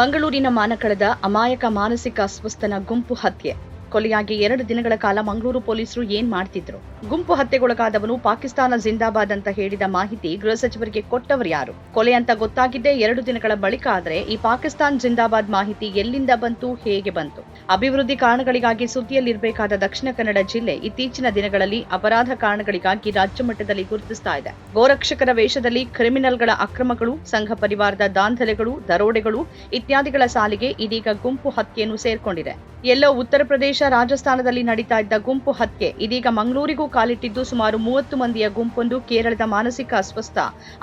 ಮಂಗಳೂರಿನ ಮಾನಕಳದ ಅಮಾಯಕ ಮಾನಸಿಕ ಅಸ್ವಸ್ಥನ ಗುಂಪು ಹತ್ಯೆ. ಕೊಲೆಯಾಗಿ ಎರಡು ದಿನಗಳ ಕಾಲ ಮಂಗಳೂರು ಪೊಲೀಸರು ಏನ್ ಮಾಡ್ತಿದ್ರು? ಗುಂಪು ಹತ್ಯೆಗೊಳಗಾದವನು ಪಾಕಿಸ್ತಾನ ಜಿಂದಾಬಾದ್ ಅಂತ ಹೇಳಿದ ಮಾಹಿತಿ ಗೃಹ ಸಚಿವರಿಗೆ ಕೊಟ್ಟವರು ಯಾರು? ಕೊಲೆ ಅಂತ ಗೊತ್ತಾಗಿದ್ದೇ ಎರಡು ದಿನಗಳ ಬಳಿಕ ಆದ್ರೆ ಈ ಪಾಕಿಸ್ತಾನ್ ಜಿಂದಾಬಾದ್ ಮಾಹಿತಿ ಎಲ್ಲಿಂದ ಬಂತು, ಹೇಗೆ ಬಂತು? ಅಭಿವೃದ್ಧಿ ಕಾರಣಗಳಿಗಾಗಿ ಸುದ್ದಿಯಲ್ಲಿರಬೇಕಾದ ದಕ್ಷಿಣ ಕನ್ನಡ ಜಿಲ್ಲೆ ಇತ್ತೀಚಿನ ದಿನಗಳಲ್ಲಿ ಅಪರಾಧ ಕಾರಣಗಳಿಗಾಗಿ ರಾಜ್ಯ ಮಟ್ಟದಲ್ಲಿ ಗುರುತಿಸ್ತಾ ಇದೆ. ಗೋರಕ್ಷಕರ ವೇಷದಲ್ಲಿ ಕ್ರಿಮಿನಲ್ಗಳ ಅಕ್ರಮಗಳು, ಸಂಘ ಪರಿವಾರದ ದಾಂಧಲೆಗಳು, ದರೋಡೆಗಳು ಇತ್ಯಾದಿಗಳ ಸಾಲಿಗೆ ಇದೀಗ ಗುಂಪು ಹತ್ಯೆಯನ್ನು ಸೇರ್ಕೊಂಡಿದೆ. ಎಲ್ಲೋ ಉತ್ತರ ಪ್ರದೇಶ ರಾಜಸ್ಥಾನದಲ್ಲಿ ನಡೀತಾ ಇದ್ದ ಗುಂಪು ಹತ್ಯೆ ಇದೀಗ ಮಂಗಳೂರಿಗೂ ಕಾಲಿಟ್ಟಿದ್ದು ಸುಮಾರು ಮೂವತ್ತು ಮಂದಿಯ ಗುಂಪೊಂದು ಕೇರಳದ ಮಾನಸಿಕ ಅಸ್ವಸ್ಥ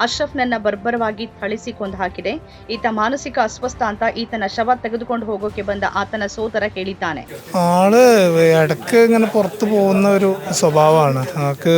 ಅಶ್ರಫ್ನನ್ನ ಬರ್ಬರವಾಗಿ ಥಳಿಸಿ ಕೊಂದು ಹಾಕಿದೆ ಈತ മാനസിക അസ്വസ്ഥ ಅಂತ ಈತನ ಶವ ತೆಗೆದುಕೊಂಡು ಹೋಗೋಕೆ ಬಂದ ಆತನ ಸೋದರ ಹೇಳಿದ್ದಾನೆ ആള് ഇടയ്ക്ക് ഇങ്ങനെ പുറത്ത് പോകുന്ന ഒരു സ്വഭാവമാണ് ആൾക്ക്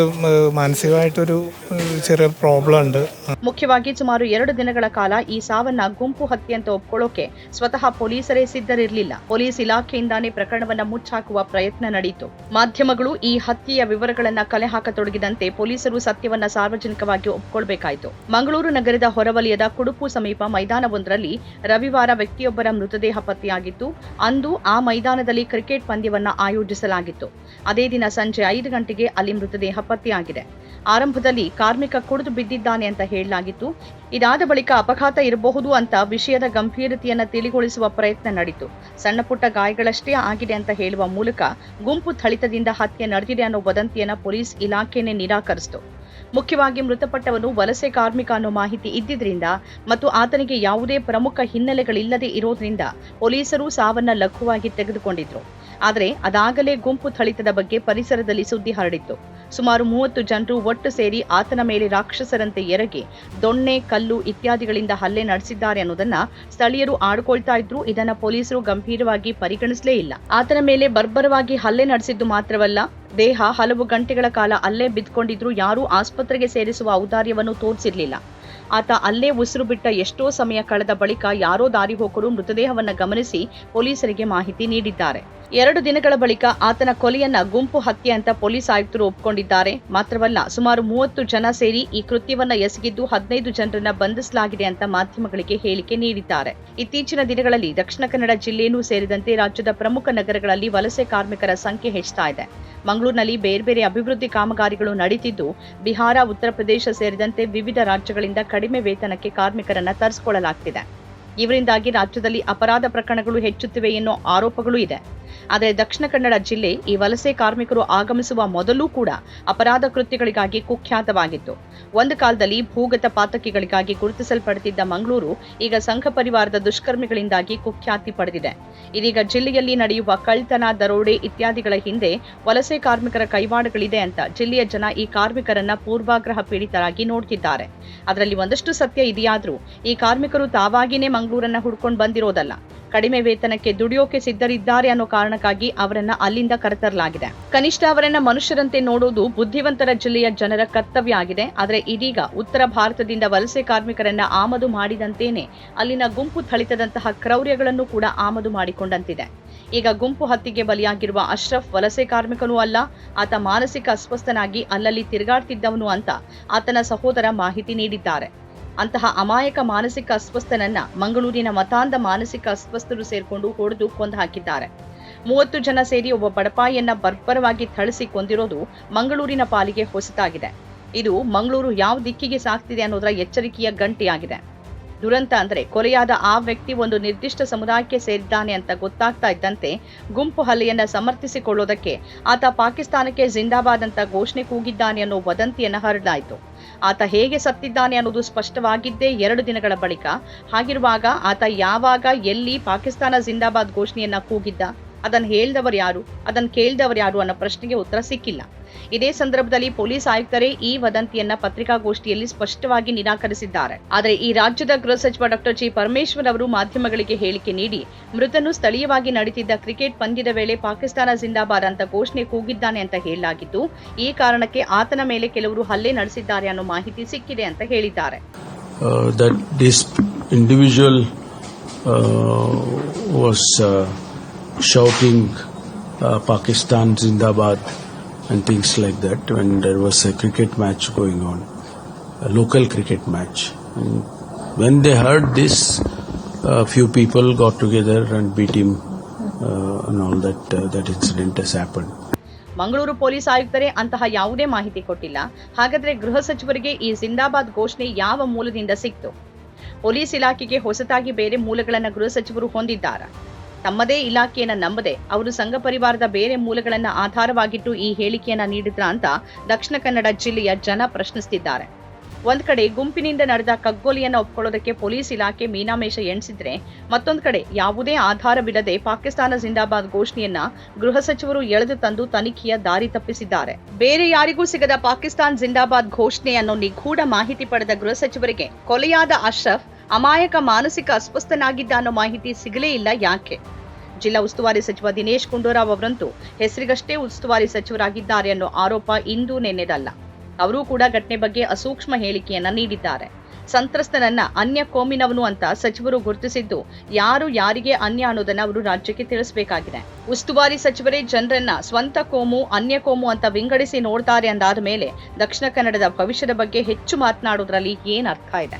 മാനസികമായിട്ടൊരു ഏഹ്, ചെറിയ പ്രോബ്ലം ഉണ്ട് ಮುಖ್ಯವಾಗಿ ಸುಮಾರು ಎರಡು ದಿನಗಳ ಕಾಲ ಈ ಸಾವನ್ನ ಗುಂಪು ಹತ್ಯೆ ಅಂತ ಒಪ್ಕೊಳ್ಳೋಕೆ ಸ್ವತಃ ಪೊಲೀಸರೇ ಸಿದ್ಧರಿರಲಿಲ್ಲ ಪೊಲೀಸ್ ಇಲಾಖೆಯಿಂದಾನೇ ಪ್ರಕರಣವನ್ನ ಮುಚ್ಚಾಕುವ ಪ್ರಯತ್ನ ನಡೆಯಿತು ಮಾಧ್ಯಮಗಳು ಈ ಹತ್ಯೆಯ ವಿವರಗಳನ್ನ ಕಲೆ ಹಾಕತೊಡಗಿದಂತೆ ಪೊಲೀಸರು ಸತ್ಯವನ್ನ ಸಾರ್ವಜನಿಕವಾಗಿ ಒಪ್ಪಿಕೊಳ್ಳಬೇಕಾಯಿತು ಮಂಗಳೂರು ನಗರದ ಹೊರವಲಯದ ಕುಡುಪು ಸಮೀಪ ಮೈದಾನವೊಂದರಲ್ಲಿ ರವಿವಾರ ವ್ಯಕ್ತಿಯೊಬ್ಬರ ಮೃತದೇಹ ಪತ್ತೆಯಾಗಿತ್ತು. ಅಂದು ಆ ಮೈದಾನದಲ್ಲಿ ಕ್ರಿಕೆಟ್ ಪಂದ್ಯವನ್ನ ಆಯೋಜಿಸಲಾಗಿತ್ತು. ಅದೇ ದಿನ ಸಂಜೆ ಐದು ಗಂಟೆಗೆ ಅಲ್ಲಿ ಮೃತದೇಹ ಪತ್ತೆಯಾಗಿದೆ. ಆರಂಭದಲ್ಲಿ ಕಾರ್ಮಿಕ ಕುಡಿದು ಬಿದ್ದಿದ್ದಾನೆ ಅಂತ ಹೇಳಲಾಗಿತ್ತು. ಇದಾದ ಬಳಿಕ ಅಪಘಾತ ಇರಬಹುದು ಅಂತ ವಿಷಯದ ಗಂಭೀರತೆಯನ್ನು ತಿಳಿಗೊಳಿಸುವ ಪ್ರಯತ್ನ ನಡೆಯಿತು ಸಣ್ಣ ಪುಟ್ಟ ಗಾಯಗಳಷ್ಟೇ ಆಗಿದೆ ಅಂತ ಹೇಳುವ ಮೂಲಕ ಗುಂಪು ಥಳಿತದಿಂದ ಹತ್ಯೆ ನಡೆದಿದೆ ಅನ್ನೋ ವದಂತಿಯನ್ನು ಪೊಲೀಸ್ ಇಲಾಖೆನೇ ನಿರಾಕರಿಸಿತು. ಮುಖ್ಯವಾಗಿ ಮೃತಪಟ್ಟವನು ವಲಸೆ ಕಾರ್ಮಿಕ ಅನ್ನೋ ಮಾಹಿತಿ ಇದ್ದಿದ್ರಿಂದ ಮತ್ತು ಆತನಿಗೆ ಯಾವುದೇ ಪ್ರಮುಖ ಹಿನ್ನೆಲೆಗಳಿಲ್ಲದೆ ಇರೋದ್ರಿಂದ ಪೊಲೀಸರು ಸಾವನ್ನ ಲಘುವಾಗಿ ತೆಗೆದುಕೊಂಡಿದ್ರು. ಆದರೆ ಅದಾಗಲೇ ಗುಂಪು ಥಳಿತದ ಬಗ್ಗೆ ಪರಿಸರದಲ್ಲಿ ಸುದ್ದಿ ಹರಡಿತ್ತು. ಸುಮಾರು ಮೂವತ್ತು ಜನರು ಒಟ್ಟು ಸೇರಿ ಆತನ ಮೇಲೆ ರಾಕ್ಷಸರಂತೆ ಎರಗಿ ದೊಣ್ಣೆ, ಕಲ್ಲು ಇತ್ಯಾದಿಗಳಿಂದ ಹಲ್ಲೆ ನಡೆಸಿದ್ದಾರೆ ಅನ್ನೋದನ್ನ ಸ್ಥಳೀಯರು ಆಡ್ಕೊಳ್ತಾ ಇದ್ರು. ಇದನ್ನ ಪೊಲೀಸರು ಗಂಭೀರವಾಗಿ ಪರಿಗಣಿಸಲೇ ಇಲ್ಲ. ಆತನ ಮೇಲೆ ಬರ್ಬರವಾಗಿ ಹಲ್ಲೆ ನಡೆಸಿದ್ದು ಮಾತ್ರವಲ್ಲ, ದೇಹ ಹಲವು ಗಂಟೆಗಳ ಕಾಲ ಅಲ್ಲೇ ಬಿದ್ದುಕೊಂಡಿದ್ರು ಯಾರೂ ಆಸ್ಪತ್ರೆಗೆ ಸೇರಿಸುವ ಔದಾರ್ಯವನ್ನು ತೋರಿಸಿರ್ಲಿಲ್ಲ. ಆತ ಅಲ್ಲೇ ಉಸಿರು ಬಿಟ್ಟ ಎಷ್ಟೋ ಸಮಯ ಕಳೆದ ಬಳಿಕ ಯಾರೋ ದಾರಿ ಹೋಕರು ಮೃತದೇಹವನ್ನ ಗಮನಿಸಿ ಪೊಲೀಸರಿಗೆ ಮಾಹಿತಿ ನೀಡಿದ್ದಾರೆ. ಎರಡು ದಿನಗಳ ಬಳಿಕ ಆತನ ಕೊಲೆಯನ್ನ ಗುಂಪು ಹತ್ಯೆ ಅಂತ ಪೊಲೀಸ್ ಆಯುಕ್ತರು ಒಪ್ಪಿಕೊಂಡಿದ್ದಾರೆ ಮಾತ್ರವಲ್ಲ, ಸುಮಾರು ಮೂವತ್ತು ಜನ ಸೇರಿ ಈ ಕೃತ್ಯವನ್ನ ಎಸಗಿದ್ದು ಹದಿನೈದು ಜನರನ್ನ ಬಂಧಿಸಲಾಗಿದೆ ಅಂತ ಮಾಧ್ಯಮಗಳಿಗೆ ಹೇಳಿಕೆ ನೀಡಿದ್ದಾರೆ. ಇತ್ತೀಚಿನ ದಿನಗಳಲ್ಲಿ ದಕ್ಷಿಣ ಕನ್ನಡ ಜಿಲ್ಲೆಯೂ ಸೇರಿದಂತೆ ರಾಜ್ಯದ ಪ್ರಮುಖ ನಗರಗಳಲ್ಲಿ ವಲಸೆ ಕಾರ್ಮಿಕರ ಸಂಖ್ಯೆ ಹೆಚ್ಚುತ್ತಾ ಇದೆ. ಮಂಗಳೂರಿನಲ್ಲಿ ಬೇರೆ ಬೇರೆ ಅಭಿವೃದ್ಧಿ ಕಾಮಗಾರಿಗಳು ನಡೀತಿದ್ದು, ಬಿಹಾರ, ಉತ್ತರ ಪ್ರದೇಶ ಸೇರಿದಂತೆ ವಿವಿಧ ರಾಜ್ಯಗಳಿಂದ ಕಡಿಮೆ ವೇತನಕ್ಕೆ ಕಾರ್ಮಿಕರನ್ನ ತರಿಸಿಕೊಳ್ಳಲಾಗ್ತಿದೆ. ಇವರಿಂದಾಗಿ ರಾಜ್ಯದಲ್ಲಿ ಅಪರಾಧ ಪ್ರಕರಣಗಳು ಹೆಚ್ಚುತ್ತಿವೆ ಎನ್ನುವ ಆರೋಪಗಳು ಇದೆ. ಆದರೆ ದಕ್ಷಿಣ ಕನ್ನಡ ಜಿಲ್ಲೆ ಈ ವಲಸೆ ಕಾರ್ಮಿಕರು ಆಗಮಿಸುವ ಮೊದಲೂ ಕೂಡ ಅಪರಾಧ ಕೃತ್ಯಗಳಿಗಾಗಿ ಕುಖ್ಯಾತವಾಗಿತ್ತು. ಒಂದು ಕಾಲದಲ್ಲಿ ಭೂಗತ ಪಾತಕಿಗಳಿಗಾಗಿ ಗುರುತಿಸಲ್ಪಡುತ್ತಿದ್ದ ಮಂಗಳೂರು ಈಗ ಸಂಘ ಪರಿವಾರದ ದುಷ್ಕರ್ಮಿಗಳಿಂದಾಗಿ ಕುಖ್ಯಾತಿ ಪಡೆದಿದೆ. ಇದೀಗ ಜಿಲ್ಲೆಯಲ್ಲಿ ನಡೆಯುವ ಕಳ್ತನ ದರೋಡೆ ಇತ್ಯಾದಿಗಳ ಹಿಂದೆ ವಲಸೆ ಕಾರ್ಮಿಕರ ಕೈವಾಡಗಳಿದೆ ಅಂತ ಜಿಲ್ಲೆಯ ಜನ ಈ ಕಾರ್ಮಿಕರನ್ನ ಪೂರ್ವಾಗ್ರಹ ಪೀಡಿತರಾಗಿ ನೋಡ್ತಿದ್ದಾರೆ. ಅದರಲ್ಲಿ ಒಂದಷ್ಟು ಸತ್ಯ ಇದೆಯಾದ್ರೂ ಈ ಕಾರ್ಮಿಕರು ತಾವಾಗಿನೇ ಮಂಗಳೂರನ್ನ ಹುಡ್ಕೊಂಡು ಬಂದಿರೋದಲ್ಲ. ಕಡಿಮೆ ವೇತನಕ್ಕೆ ದುಡಿಯೋಕೆ ಸಿದ್ಧರಿದ್ದಾರೆ ಅನ್ನೋ ಕಾರಣಕ್ಕಾಗಿ ಅವರನ್ನ ಅಲ್ಲಿಂದ ಕರೆತರಲಾಗಿದೆ. ಕನಿಷ್ಠ ಅವರನ್ನ ಮನುಷ್ಯರಂತೆ ನೋಡುವುದು ಬುದ್ಧಿವಂತರ ಜಿಲ್ಲೆಯ ಜನರ ಕರ್ತವ್ಯ ಆಗಿದೆ. ಆದರೆ ಇದೀಗ ಉತ್ತರ ಭಾರತದಿಂದ ವಲಸೆ ಕಾರ್ಮಿಕರನ್ನ ಆಮದು ಮಾಡಿದಂತೇನೆ ಅಲ್ಲಿನ ಗುಂಪು ಥಳಿತದಂತಹ ಕ್ರೌರ್ಯಗಳನ್ನು ಕೂಡ ಆಮದು ಮಾಡಿಕೊಂಡಂತಿದೆ. ಈಗ ಗುಂಪು ಹತ್ಯೆಗೆ ಬಲಿಯಾಗಿರುವ ಅಶ್ರಫ್ ವಲಸೆ ಕಾರ್ಮಿಕನೂ ಅಲ್ಲ, ಆತ ಮಾನಸಿಕ ಅಸ್ವಸ್ಥನಾಗಿ ಅಲ್ಲಲ್ಲಿ ತಿರುಗಾಡ್ತಿದ್ದವನು ಅಂತ ಆತನ ಸಹೋದರ ಮಾಹಿತಿ ನೀಡಿದ್ದಾರೆ. ಅಂತಹ ಅಮಾಯಕ ಮಾನಸಿಕ ಅಸ್ವಸ್ಥನನ್ನ ಮಂಗಳೂರಿನ ಮತಾಂಧ ಮಾನಸಿಕ ಅಸ್ವಸ್ಥರು ಸೇರ್ಕೊಂಡು ಹೊಡೆದು ಕೊಂದು ಹಾಕಿದ್ದಾರೆ. ಮೂವತ್ತು ಜನ ಸೇರಿ ಒಬ್ಬ ಬಡಪಾಯಿಯನ್ನ ಬರ್ಬರವಾಗಿ ಥಳಿಸಿ ಕೊಂದಿರೋದು ಮಂಗಳೂರಿನ ಪಾಲಿಗೆ ಹೊಸತಾಗಿದೆ. ಇದು ಮಂಗಳೂರು ಯಾವ ದಿಕ್ಕಿಗೆ ಸಾಗ್ತಿದೆ ಅನ್ನೋದರ ಎಚ್ಚರಿಕೆಯ ಗಂಟೆಯಾಗಿದೆ. ದುರಂತ ಅಂದರೆ ಕೊಲೆಯಾದ ಆ ವ್ಯಕ್ತಿ ಒಂದು ನಿರ್ದಿಷ್ಟ ಸಮುದಾಯಕ್ಕೆ ಸೇರಿದ್ದಾನೆ ಅಂತ ಗೊತ್ತಾಗ್ತಾ ಇದ್ದಂತೆ ಗುಂಪು ಹಲ್ಲೆಯನ್ನು ಸಮರ್ಥಿಸಿಕೊಳ್ಳೋದಕ್ಕೆ ಆತ ಪಾಕಿಸ್ತಾನಕ್ಕೆ ಜಿಂದಾಬಾದ್ ಅಂತ ಘೋಷಣೆ ಕೂಗಿದ್ದಾನೆ ಅನ್ನೋ ವದಂತಿಯನ್ನು ಹರಡಾಯಿತು ಆತ ಹೇಗೆ ಸತ್ತಿದ್ದಾನೆ ಅನ್ನೋದು ಸ್ಪಷ್ಟವಾಗಿದ್ದೇ ಎರಡು ದಿನಗಳ ಬಳಿಕ. ಹಾಗಿರುವಾಗ ಆತ ಯಾವಾಗ ಎಲ್ಲಿ ಪಾಕಿಸ್ತಾನ ಜಿಂದಾಬಾದ್ ಘೋಷಣೆಯನ್ನ ಕೂಗಿದ್ದ? ಅದನ್ನ ಹೇಳ್ದವರು ಯಾರು? ಅದನ್ನು ಕೇಳಿದವರು ಯಾರು ಅನ್ನೋ ಪ್ರಶ್ನೆಗೆ ಉತ್ತರ ಸಿಕ್ಕಿಲ್ಲ. ಇದೇ ಸಂದರ್ಭದಲ್ಲಿ ಪೊಲೀಸ್ ಆಯುಕ್ತರೇ ಈ ವದಂತಿಯನ್ನ ಪತ್ರಿಕಾಗೋಷ್ಠಿಯಲ್ಲಿ ಸ್ಪಷ್ಟವಾಗಿ ನಿರಾಕರಿಸಿದ್ದಾರೆ. ಆದರೆ ಈ ರಾಜ್ಯದ ಗೃಹ ಸಚಿವ ಡಾಕ್ಟರ್ ಜಿ. ಪರಮೇಶ್ವರ್ ಅವರು ಮಾಧ್ಯಮಗಳಿಗೆ ಹೇಳಿಕೆ ನೀಡಿ ಮೃತನು ಸ್ಥಳೀಯವಾಗಿ ನಡೆದಿದ್ದ ಕ್ರಿಕೆಟ್ ಪಂದ್ಯದ ವೇಳೆ ಪಾಕಿಸ್ತಾನ ಜಿಂದಾಬಾದ್ ಅಂತ ಘೋಷಣೆ ಕೂಗಿದ್ದಾನೆ ಅಂತ ಹೇಳಲಾಗಿದ್ದು ಈ ಕಾರಣಕ್ಕೆ ಆತನ ಮೇಲೆ ಕೆಲವರು ಹಲ್ಲೆ ನಡೆಸಿದ್ದಾರೆ ಅನ್ನೋ ಮಾಹಿತಿ ಸಿಕ್ಕಿದೆ ಅಂತ ಹೇಳಿದ್ದಾರೆ. Uh, individual uh, uh, shouting uh, Pakistan Zindabad and things like that when there was a cricket match going on, a local cricket match. And when they heard this, a few people got together and beat him uh, and all that. Uh, that incident has happened. Mangaluru police ಆಯುಕ್ತರೇ ಅಂತಹ ಯಾವುದೇ ಮಾಹಿತಿ ಕೊಟ್ಟಿಲ್ಲ ಹಾಗಾದರೆ ಗೃಹ ಸಚಿವರಿಗೆ ಈ ಜಿಂದಾಬಾದ್ ಘೋಷಣೆ ಯಾವ ಮೂಲದಿಂದ ಸಿಕ್ತು ಪೊಲೀಸ್ ಇಲಾಖೆಗೆ ಹೊಸತಾಗಿ ಬೇರೆ ಮೂಲಗಳನ್ನು ಗೃಹ ಸಚಿವರು ಹೊಂದಿದ್ದಾರ ತಮ್ಮದೇ ಇಲಾಖೆಯನ್ನ ನಂಬದೆ ಅವರು ಸಂಘ ಪರಿವಾರದ ಬೇರೆ ಮೂಲಗಳನ್ನ ಆಧಾರವಾಗಿಟ್ಟು ಈ ಹೇಳಿಕೆಯನ್ನ ನೀಡಿದ್ರ ಅಂತ ದಕ್ಷಿಣ ಕನ್ನಡ ಜಿಲ್ಲೆಯ ಜನ ಪ್ರಶ್ನಿಸುತ್ತಿದ್ದಾರೆ ಒಂದ್ ಕಡೆ ಗುಂಪಿನಿಂದ ನಡೆದ ಕಗ್ಗೋಲಿಯನ್ನ ಒಪ್ಕೊಳ್ಳೋದಕ್ಕೆ ಪೊಲೀಸ್ ಇಲಾಖೆ ಮೀನಾಮೇಷ ಎಣಿಸಿದ್ರೆ, ಮತ್ತೊಂದು ಕಡೆ ಯಾವುದೇ ಆಧಾರವಿಲ್ಲದೆ ಪಾಕಿಸ್ತಾನ ಜಿಂದಾಬಾದ್ ಘೋಷಣೆಯನ್ನ ಗೃಹ ಸಚಿವರು ಎಳೆದು ತಂದು ತನಿಖೆಯ ದಾರಿ ತಪ್ಪಿಸಿದ್ದಾರೆ. ಬೇರೆ ಯಾರಿಗೂ ಸಿಗದ ಪಾಕಿಸ್ತಾನ್ ಜಿಂದಾಬಾದ್ ಘೋಷಣೆ ಅನ್ನೋ ನಿಗೂಢ ಮಾಹಿತಿ ಪಡೆದ ಗೃಹ ಸಚಿವರಿಗೆ ಕೊಲೆಯಾದ ಅಶ್ರಫ್ ಅಮಾಯಕ ಮಾನಸಿಕ ಅಸ್ವಸ್ಥನಾಗಿದ್ದ ಅನ್ನೋ ಮಾಹಿತಿ ಸಿಗಲೇ ಇಲ್ಲ ಯಾಕೆ? ಜಿಲ್ಲಾ ಉಸ್ತುವಾರಿ ಸಚಿವ ದಿನೇಶ್ ಗುಂಡೂರಾವ್ ಅವರಂತೂ ಹೆಸರಿಗಷ್ಟೇ ಉಸ್ತುವಾರಿ ಸಚಿವರಾಗಿದ್ದಾರೆ ಅನ್ನೋ ಆರೋಪ ಇಂದು ನೆನೆದಲ್ಲ ಅವರೂ ಕೂಡ ಘಟನೆ ಬಗ್ಗೆ ಅಸೂಕ್ಷ್ಮ ಹೇಳಿಕೆಯನ್ನ ನೀಡಿದ್ದಾರೆ. ಸಂತ್ರಸ್ತನನ್ನ ಅನ್ಯ ಕೋಮಿನವನು ಅಂತ ಸಚಿವರು ಗುರುತಿಸಿದ್ದು ಯಾರು ಯಾರಿಗೆ ಅನ್ಯ ಅನ್ನೋದನ್ನ ಅವರು ರಾಜ್ಯಕ್ಕೆ ತಿಳಿಸಬೇಕಾಗಿದೆ. ಉಸ್ತುವಾರಿ ಸಚಿವರೇ ಜನರನ್ನ ಸ್ವಂತ ಕೋಮು, ಅನ್ಯ ಕೋಮು ಅಂತ ವಿಂಗಡಿಸಿ ನೋಡ್ತಾರೆ ಅಂದಾದ ಮೇಲೆ ದಕ್ಷಿಣ ಕನ್ನಡದ ಭವಿಷ್ಯದ ಬಗ್ಗೆ ಹೆಚ್ಚು ಮಾತನಾಡೋದ್ರಲ್ಲಿ ಏನ್ ಅರ್ಥ ಇದೆ?